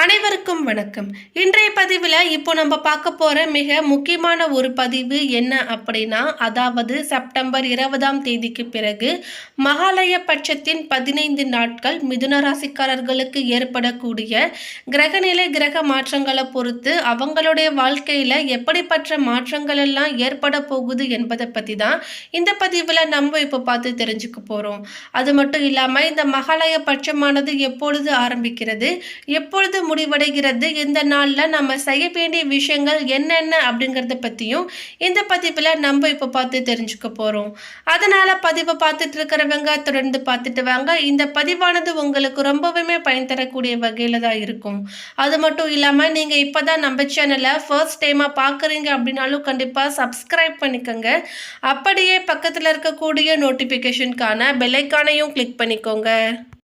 அனைவருக்கும் வணக்கம். இன்றைய பதிவில் இப்போ நம்ம பார்க்க போகிற மிக முக்கியமான ஒரு பதிவு என்ன அப்படின்னா அதாவது செப்டம்பர் இருபதாம் தேதிக்கு பிறகு மகாலய பட்சத்தின் பதினைந்து நாட்கள் மிதுன ராசிக்காரர்களுக்கு ஏற்படக்கூடிய கிரகநிலை கிரக மாற்றங்களை பொறுத்து அவங்களுடைய வாழ்க்கையில் எப்படிப்பட்ட மாற்றங்கள் எல்லாம் ஏற்பட போகுது என்பதை பற்றி தான் இந்த பதிவில் நம்ம இப்போ பார்த்து தெரிஞ்சுக்க போகிறோம் அது மட்டும் இல்லாமல் இந்த மகாலய பட்சமானது எப்பொழுது ஆரம்பிக்கிறது? எப்பொழுது முடிவடைகிறது. இந்த நாளில் நம்ம செய்ய வேண்டிய விஷயங்கள் என்னென்ன அப்படிங்கிறத பற்றியும் இந்த பதிவில் நம்ம இப்போ பார்த்து தெரிஞ்சுக்க போகிறோம் அதனால் பதிவை பார்த்துட்டு இருக்கிறவங்க தொடர்ந்து பார்த்துட்டு வாங்க. இந்த பதிவானது உங்களுக்கு ரொம்பவுமே பயன் தரக்கூடிய வகையில் தான் இருக்கும். அது மட்டும் இல்லாமல் நீங்கள் இப்போ தான் நம்ம சேனலை ஃபர்ஸ்ட் டைமாக பார்க்குறீங்க அப்படின்னாலும் கண்டிப்பாக சப்ஸ்கிரைப் பண்ணிக்கோங்க. அப்படியே பக்கத்தில் இருக்கக்கூடிய நோட்டிஃபிகேஷனுக்கான பெல்லைக்கானையும் கிளிக் பண்ணிக்கோங்க.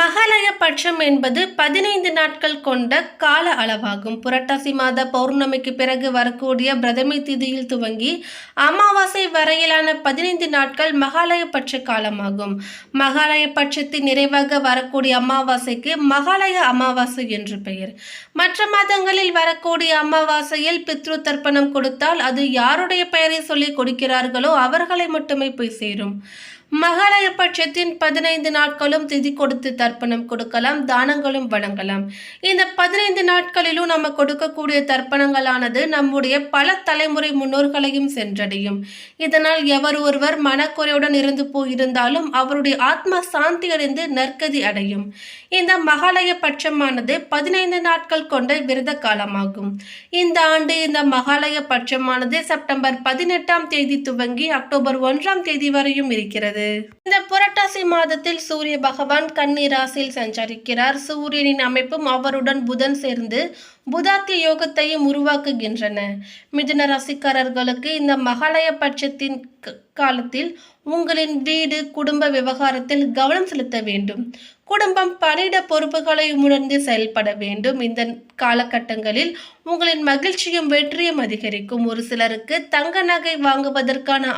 மகாலய பட்சம் என்பது பதினைந்து நாட்கள் கொண்ட கால அளவாகும். புரட்டாசி மாத பௌர்ணமிக்கு பிறகு வரக்கூடிய பிரதமை திதியில் துவங்கி அமாவாசை வரையிலான பதினைந்து நாட்கள் மகாலய பட்ச காலமாகும். மகாலயபட்சத்தின் நிறைவாக வரக்கூடிய அமாவாசைக்கு மகாலய அமாவாசை என்று பெயர். மற்ற மாதங்களில் வரக்கூடிய அமாவாசையில் பித்ரு தர்ப்பணம் கொடுத்தால் அது யாருடைய பெயரை சொல்லி கொடுக்கிறார்களோ அவர்களை மட்டுமே போய் சேரும். மகாலய பட்சத்தின் பதினைந்து நாட்களும் திதி கொடுத்து தர்ப்பணம் கொடுக்கலாம் தானங்களும் வழங்கலாம். இந்த பதினைந்து நாட்களிலும் நம்ம கொடுக்கக்கூடிய தர்ப்பணங்களானது நம்முடைய பல தலைமுறை முன்னோர்களையும் சென்றடையும். இதனால் எவர் ஒருவர் மனக்குறையுடன் இருந்து போயிருந்தாலும் அவருடைய ஆத்மா சாந்தி அடைந்து நற்கதி அடையும். இந்த மகாலய பட்சமானது பதினைந்து நாட்கள் கொண்ட விரத காலமாகும். இந்த ஆண்டு இந்த மகாலய பட்சமானது செப்டம்பர் பதினெட்டாம் தேதி துவங்கி அக்டோபர் ஒன்றாம் தேதி வரையும் இருக்கிறது. இந்த புரட்டாசி மாதத்தில் சூரிய பகவான் கன்னி ராசியில் சஞ்சரிக்கிறார். சூரியனின் அமைப்பும் அவருடன் புதன் சேர்ந்து புதாத்திய யோகத்தையும் உருவாக்குகின்றன. மிதுன ராசிக்காரர்களுக்கு இந்த மகாலய பட்சத்தின் காலத்தில் உங்களின் வீடு குடும்ப விவகாரத்தில் கவனம் செலுத்த வேண்டும். குடும்பம் பணியிட பொறுப்புகளை உணர்ந்து செயல்பட வேண்டும். இந்த காலகட்டங்களில் உங்களின் மகிழ்ச்சியும் வெற்றியும் அதிகரிக்கும். ஒரு சிலருக்கு தங்க நகை வாங்குவதற்கான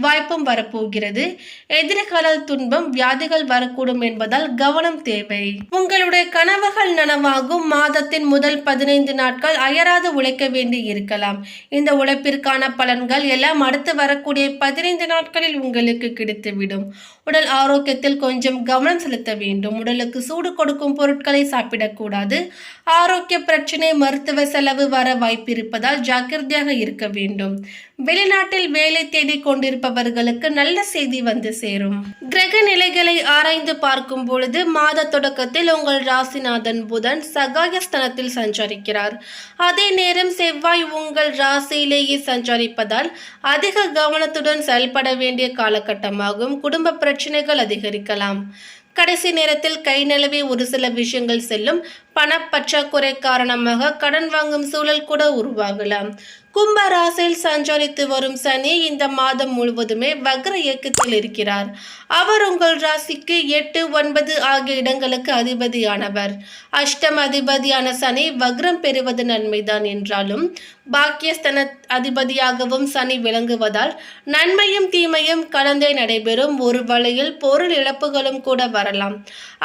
வாய்ப்பும் வரப்போகிறது. எதிர்கால துன்பம் வியாதிகள் வரக்கூடும் என்பதால் கவனம் தேவை. உங்களுடைய கனவுகள் நனவாகும். மாதத்தின் முதல் பதினைந்து நாட்கள் அயராது உழைக்க வேண்டி இருக்கலாம். இந்த உழைப்பிற்கான பலன்கள் எல்லாம் அடுத்து வரக்கூடிய பதினைந்து நாட்களில் உங்களுக்கு கிடைத்துவிடும். உடல் ஆரோக்கியத்தில் கொஞ்சம் கவனம் செலுத்த வேண்டும். உடலுக்கு சூடு கொடுக்கும் பொருட்களை சாப்பிடக்கூடாது. ஆரோக்கிய பிரச்சனை மருத்துவ செலவு வர வாய்ப்பிருப்பதால் ஜாக்கிரதையாக இருக்க வேண்டும். வெளிநாட்டில் வேலை தேடி கொண்டிருப்பவர்களுக்கு நல்ல செய்தி வந்து சேரும். கிரக நிலைகளை ஆராய்ந்து பார்க்கும் பொழுது மாத தொடக்கத்தில் உங்கள் ராசிநாதன் புதன் சகாயஸ்தனத்தில் சஞ்சரிக்கிறார். அதே நேரம் செவ்வாய் உங்கள் ராசியிலேயே சஞ்சரிப்பதால் அதிக கவனத்துடன் செயல்பட வேண்டிய காலகட்டமாகும். குடும்ப பிரச்சனைகள் அதிகரிக்கலாம். கடைசி நேரத்தில் கை நிலவே ஒரு சில விஷயங்கள் செல்லும். பணப்பற்றாக்குறை காரணமாக கடன் வாங்கும் சூழல் கூட உருவாகலாம். கும்பராசையில் சஞ்சரித்து வரும் சனி இந்த மாதம் முழுவதுமே வக்ர இயக்கத்தில் இருக்கிறார். அவர் உங்கள் ராசிக்கு எட்டு ஒன்பது ஆகிய இடங்களுக்கு அதிபதியானவர். அஷ்டம் அதிபதியான சனி வக்ரம் பெறுவது நன்மைதான் என்றாலும் பாக்கியஸ்தன அதிபதியாகவும் சனி விளங்குவதால் நன்மையும் தீமையும் கலந்தே நடைபெறும் ஒரு வழியில் பொருள் இழப்புகளும் கூட வரலாம்.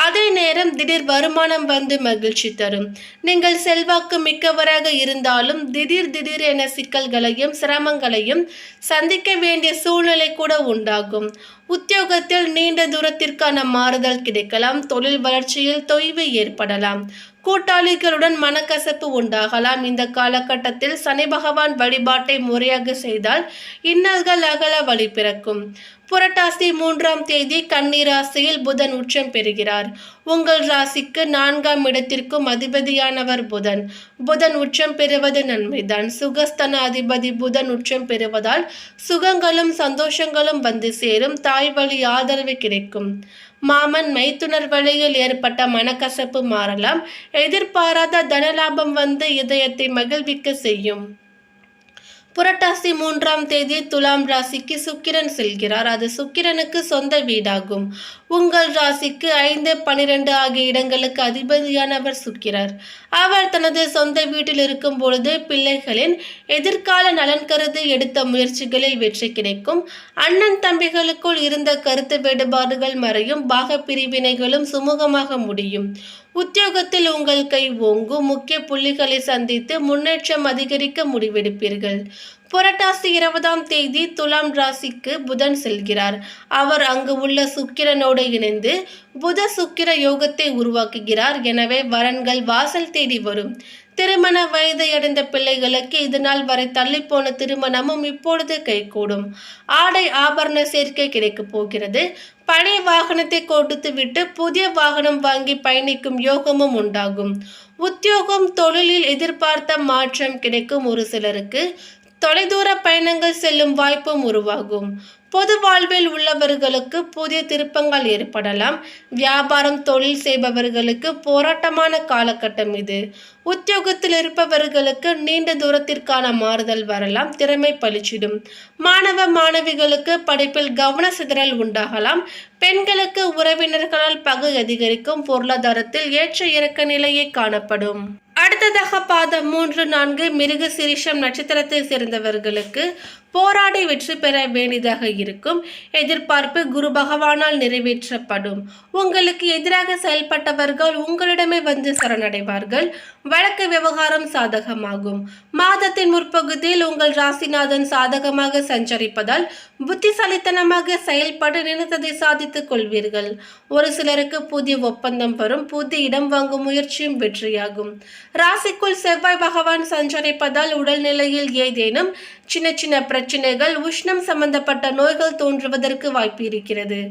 அதே நேரம் திடீர் வருமானம் வந்து மகிழ்ச்சி தரும். நீங்கள் செல்வாக்கு மிக்கவராக இருந்தாலும் திடீர் திடீர் என சிக்கல்களையும் சிரமங்களையும் சந்திக்க வேண்டிய சூழ்நிலை கூட உண்டாகும். உத்தியோகத்தில் நீண்ட தூரத்திற்கான மாறுதல் கிடைக்கலாம். தொழில் வளர்ச்சியில் தொய்வு ஏற்படலாம். கூட்டாளிகளுடன் மனக்கசப்பு உண்டாகலாம். இந்த காலகட்டத்தில் சனி பகவான் வழிபாட்டை முறையாக செய்தால் இன்னல்கள் அகல வழி பிறக்கும். புரட்டாசி மூன்றாம் தேதி கண்ணீர் ராசியில் புதன் உச்சம் பெறுகிறார். உங்கள் ராசிக்கு நான்காம் இடத்திற்கும் அதிபதியானவர் புதன். புதன் உச்சம் பெறுவது நன்மைதான். சுகஸ்தன அதிபதி புதன் உச்சம் பெறுவதால் சுகங்களும் சந்தோஷங்களும் வந்து சேரும். தாய் வழி ஆதரவு கிடைக்கும். மாமன் மைத்துனர் வழியில் ஏற்பட்ட மனக்கசப்பு மாறலாம். எதிர்பாராத தனலாபம் வந்து இதயத்தை மகிழ்விக்க செய்யும். புரட்டாசி மூன்றாம் தேதி துலாம் ராசிக்கு சுக்கிரன் செல்கிறார். அது சுக்கிரனுக்கு சொந்த வீடாகும். உங்கள் ராசிக்கு ஐந்து பனிரெண்டு ஆகிய இடங்களுக்கு அதிபதியானவர் சுக்கிரர். அவர் தனது சொந்த வீட்டில் இருக்கும் பொழுது பிள்ளைகளின் எதிர்கால நலன் கருதி எடுத்த முயற்சிகளில் வெற்றி கிடைக்கும். அண்ணன் தம்பிகளுக்குள் இருந்த கருத்து வேறுபாடுகள் மறையும். பாக பிரிவினைகளும் சுமூகமாக முடியும். உத்தியோகத்தில் உங்கள் கை ஓங்கும். முக்கிய புள்ளிகளை சந்தித்து முன்னேற்றம் அதிகரிக்க முடிவெடுப்பீர்கள். புரட்டாசி இருபதாம் தேதி துலாம் ராசிக்கு புதன் செல்கிறார். அவர் அங்கு உள்ள சுக்கிரனோடு இணைந்து புத சுக்கிர யோகத்தை உருவாக்குகிறார். எனவே வரன்கள் வாசல் தேடி வரும். திருமண வயதை அடைந்த பிள்ளைகளுக்கு இது நாள் வரை தள்ளிப்போன திருமணமும் இப்பொழுது கைகூடும். ஆடை ஆபரண சேர்க்கை கிடைக்கப் போகிறது. பழைய வாகனத்தை கொடுத்து விட்டு புதிய வாகனம் வாங்கி பயணிக்கும் யோகமும் உண்டாகும். உத்தியோகம் தொழிலில் எதிர்பார்த்த மாற்றம் கிடைக்கும் ஒரு சிலருக்கு. தொலைதூர பயணங்கள் செல்லும் வாய்ப்பும் உருவாகும். பொது வாழ்வில் உள்ளவர்களுக்கு புதிய திருப்பங்கள் ஏற்படலாம். வியாபாரம் தொழில் செய்பவர்களுக்கு போராட்டமான காலகட்டம் இது. உத்தியோகத்தில் இருப்பவர்களுக்கு நீண்ட தூரத்திற்கான மாறுதல் வரலாம் திறமை பளிச்சிடும். மாணவ மாணவிகளுக்கு படிப்பில் கவன சிதறல் உண்டாகலாம். பெண்களுக்கு உறவினர்களால் பகு அதிகரிக்கும் பொருளாதாரத்தில் ஏற்ற இறக்க நிலையே காணப்படும். அடுத்ததாக பாதம் மூன்று நான்கு மிருக சிரிஷம் நட்சத்திரத்தை சேர்ந்தவர்களுக்கு போராடி வெற்றி பெற வேண்டியதாக இருக்கும். எதிர்பார்ப்பு குரு பகவானால் நிறைவேற்றப்படும். உங்களுக்கு எதிராக செயல்பட்டவர்கள் உங்களிடமே வந்து சரணடைவார்கள். வழக்கு விவகாரம் சாதகமாகும். மாதத்தின் முற்பகுதியில் உங்கள் ராசிநாதன் சாதகமாக சஞ்சரிப்பதால் புத்திசாலித்தனமாக செயல்பட நினைத்ததை சாதித்துக் கொள்வீர்கள். ஒரு சிலருக்கு புதிய ஒப்பந்தம் வரும் புதிய இடம் வாங்கும் முயற்சியும் வெற்றியாகும். ராசிக்குள் செவ்வாய் பகவான் சஞ்சரிப்பதால் உடல்நிலையில் ஏதேனும் சின்ன சின்ன பிரச்சனைகள் உஷ்ணம் சம்பந்தப்பட்ட நோய்கள் தோன்றுவதற்கு வாய்ப்பு இருக்கிறது.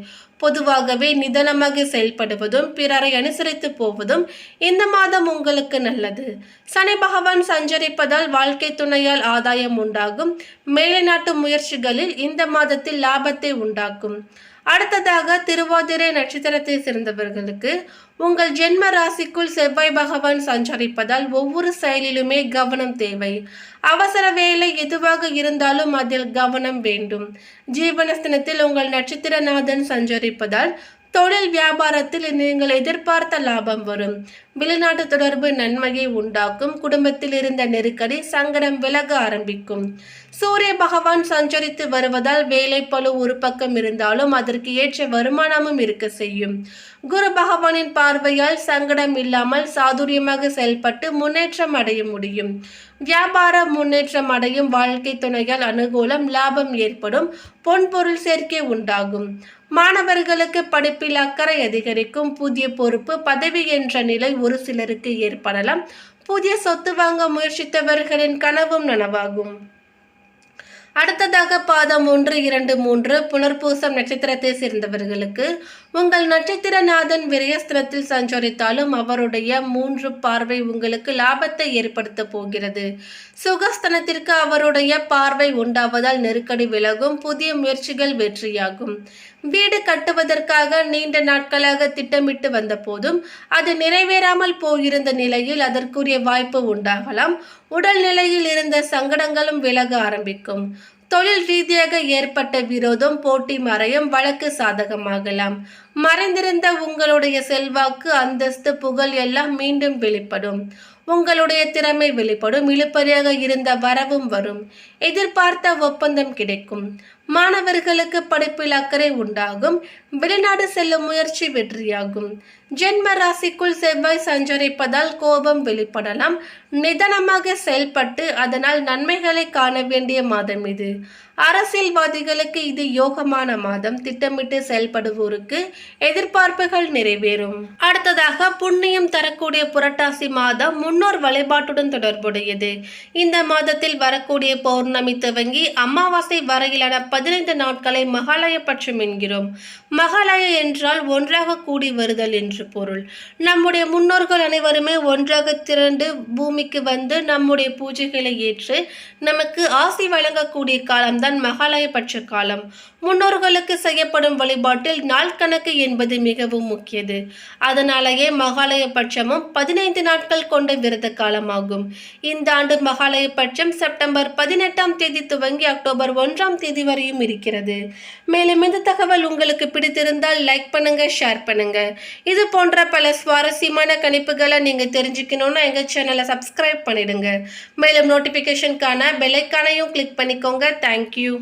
பொதுவாகவே நிதானமாக செயல்படுவதும் பிறரை அனுசரித்து போவதும் இந்த மாதம் உங்களுக்கு நல்லது. சனி பகவான் சஞ்சரிப்பதால் வாழ்க்கை துணையால் ஆதாயம் உண்டாகும். மேலைநாட்டு முயற்சிகளில் இந்த மாதத்தில் லாபத்தை உண்டாக்கும். அடுத்ததாக திருவாதிரை நட்சத்திரத்தை சேர்ந்தவர்களுக்கு உங்கள் ஜென்ம ராசிக்குள் செவ்வாய் பகவான் சஞ்சரிப்பதால் ஒவ்வொரு செயலிலுமே கவனம் தேவை. அவசர வேலை எதுவாக இருந்தாலும் அதில் கவனம் வேண்டும். ஜீவனஸ்தனத்தில் உங்கள் நட்சத்திரநாதன் சஞ்சரிப்பதால் தொழில் வியாபாரத்தில் நீங்கள் எதிர்பார்த்த லாபம் வரும். வெளிநாட்டு தொடர்பு நன்மையை உண்டாக்கும் குடும்பத்தில் இருந்த நெருக்கடி சங்கடம் விலக ஆரம்பிக்கும். சூரிய பகவான் சஞ்சரித்து வருவதால் வேலை பளு ஒரு பக்கம் இருந்தாலும் அதற்கு ஏற்ற வருமானமும் இருக்க செய்யும். குரு பகவானின் பார்வையால் சங்கடம் இல்லாமல் சாதுரியமாக செயல்பட்டு முன்னேற்றம் அடைய முடியும். வியாபார முன்னேற்றம் அடையும் வாழ்க்கை துணையால் அனுகூலம் லாபம் ஏற்படும் பொன்பொருள் சேர்க்கை உண்டாகும். மாணவர்களுக்கு படிப்பில் அக்கறை அதிகரிக்கும் புதிய பொறுப்பு பதவி என்ற நிலை ஒரு சிலருக்கு ஏற்படலாம். புதிய சொத்து வாங்க முயற்சித்தவர்களின் கனவும் நனவாகும். அடுத்ததாக பாதம் ஒன்று இரண்டு மூன்று புனர்பூசம் நட்சத்திரத்தை சேர்ந்தவர்களுக்கு உங்கள் நட்சத்திரநாதன் விரயஸ்திரத்தில் சஞ்சரித்தாலும் அவருடைய மூன்று பார்வை உங்களுக்கு லாபத்தை ஏற்படுத்த போகிறது. சுகஸ்தனத்திற்கு அவருடைய பார்வை உண்டாவதால் நெருக்கடி விலகும் புதிய முயற்சிகள் வெற்றியாகும். வீடு கட்டுவதற்காக நீண்ட நாட்களாக திட்டமிட்டு வந்த போதும் அது நிறைவேறாமல் போயிருந்த நிலையில் அதற்குரிய வாய்ப்பு உண்டாகலாம். உடல் நிலையில் இருந்த சங்கடங்களும் விலக ஆரம்பிக்கும். தொழில் ரீதியாக ஏற்பட்ட விரோதம் போட்டி மறையும் வழக்கு சாதகமாகலாம். மறைந்திருந்த உங்களுடைய செல்வாக்கு அந்தஸ்து புகழ் எல்லாம் மீண்டும் வெளிப்படும். உங்களுடைய திறமை வெளிப்படும். இழுப்பறியாக இருந்த வரவும் வரும். எதிர்பார்த்த ஒப்பந்தம் கிடைக்கும். மாணவர்களுக்கு படிப்பில் அக்கறை உண்டாகும். வெளிநாடு செல்லும் முயற்சி வெற்றியாகும். ஜென்ம ராசிக்குள் செவ்வாய் சஞ்சரிப்பதால் கோபம் வெளிப்படலாம். நிதானமாக செயல்பட்டு அதனால் நன்மைகளை காண வேண்டிய மாதம் இது. அரசியல்வாதிகளுக்கு இது யோகமான மாதம். திட்டமிட்டு செயல்படுவோருக்கு எதிர்பார்ப்புகள் நிறைவேறும். அடுத்ததாக புண்ணியம் தரக்கூடிய புரட்டாசி மாதம் முன்னோர் வழிபாட்டுடன் தொடர்புடையது. இந்த மாதத்தில் வரக்கூடிய பௌர்ணமி துவங்கி அமாவாசை வரையிலான பதினைந்து நாட்களை மகாலய பட்சம் என்கிறோம். மகாலய என்றால் ஒன்றாக கூடி வருதல் என்று பொருள். நம்முடைய முன்னோர்கள் அனைவருமே ஒன்றாக திரண்டு பூமிக்கு வந்து நம்முடைய பூஜைகளை ஏற்று நமக்கு ஆசி வழங்கக்கூடிய காலம்தான் மகாலய பட்ச காலம். முன்னோர்களுக்கு செய்யப்படும் வழிபாட்டில் நாள் கணக்கு என்பது மிகவும் முக்கியது. அதனாலேயே மகாலய பட்சமும் பதினைந்து நாட்கள் கொண்ட விரத காலமாகும். இந்த ஆண்டு மகாலய பட்சம் செப்டம்பர் பதினெட்டாம் தேதி துவங்கி அக்டோபர் ஒன்றாம் தேதி வரையும் இருக்கிறது. மேலும் இந்த தகவல் உங்களுக்கு பிடித்திருந்தால் லைக் பண்ணுங்க ஷேர் பண்ணுங்க. இது போன்ற பல சுவாரஸ்யமான கணிப்புகளை நீங்க தெரிஞ்சுக்கணும்னா எங்க சேனலை சப்ஸ்கிரைப் பண்ணிடுங்க. மேலும் நோட்டிபிகேஷனுக்கான பெல்லைக்கானையும் கிளிக் பண்ணிக்கோங்க. தேங்க்யூ